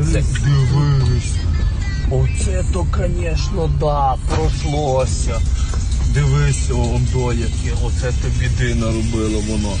Дивись. Оце то, звісно, да, пройшлося. Дивись, он до яке, оце то біди наробило воно.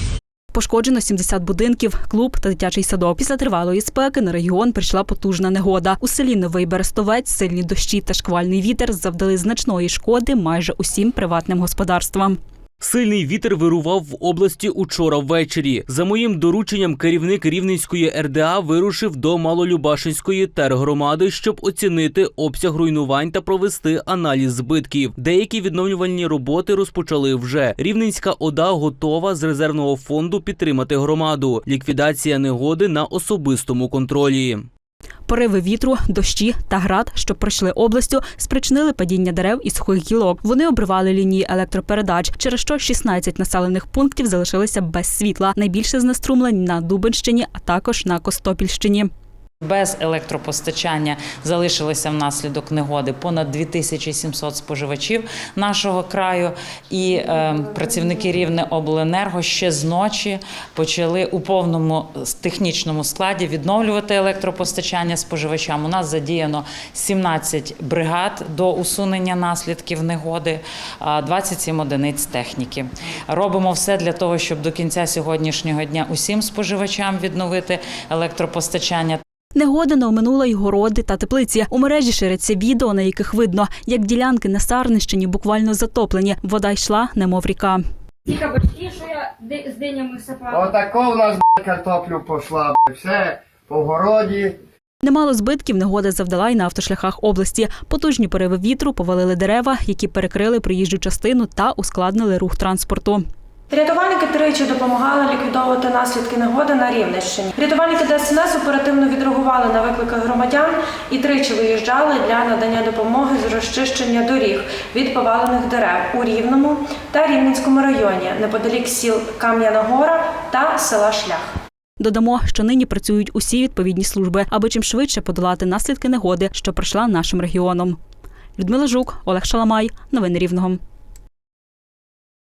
Пошкоджено 70 будинків, клуб та дитячий садок. Після тривалої спеки на регіон прийшла потужна негода. У селі Новий Берестовець сильні дощі та шквальний вітер завдали значної шкоди майже усім приватним господарствам. Сильний вітер вирував в області учора ввечері. За моїм дорученням, керівник Рівненської РДА вирушив до Малолюбашинської тергромади, щоб оцінити обсяг руйнувань та провести аналіз збитків. Деякі відновлювальні роботи розпочали вже. Рівненська ОДА готова з резервного фонду підтримати громаду. Ліквідація негоди на особистому контролі. Пориви вітру, дощі та град, що пройшли областю, спричинили падіння дерев і сухих гілок. Вони обривали лінії електропередач, через що 16 населених пунктів залишилися без світла. Найбільше знеструмлень на Дубенщині, а також на Костопільщині. Без електропостачання залишилося внаслідок негоди понад 2700 споживачів нашого краю. І е, працівники рівне обленерго ще з ночі почали у повному технічному складі відновлювати електропостачання споживачам. У нас задіяно 17 бригад до усунення наслідків негоди, а 27 одиниць техніки. Робимо все для того, щоб до кінця сьогоднішнього дня усім споживачам відновити електропостачання. Негода не оминула й городи та теплиці. У мережі ширяться відео, на яких видно, як ділянки на Сарнищині буквально затоплені. Вода йшла, немов ріка. Ті кабачки, що я з динями сапала. Отако в нас картоплю пошла, все по городі. Немало збитків негода завдала й на автошляхах області. Потужні пориви вітру повалили дерева, які перекрили проїжджу частину та ускладнили рух транспорту. Рятувальники тричі допомагали ліквідовувати наслідки негоди на Рівненщині. Рятувальники ДСНС оперативно відреагували на виклики громадян і тричі виїжджали для надання допомоги з розчищення доріг від повалених дерев у Рівному та Рівненському районі неподалік сіл Кам'яна Гора та села Шлях. Додамо, що нині працюють усі відповідні служби, аби чим швидше подолати наслідки негоди, що пройшла нашим регіоном. Людмила Жук, Олег Шаламай. Новини Рівного.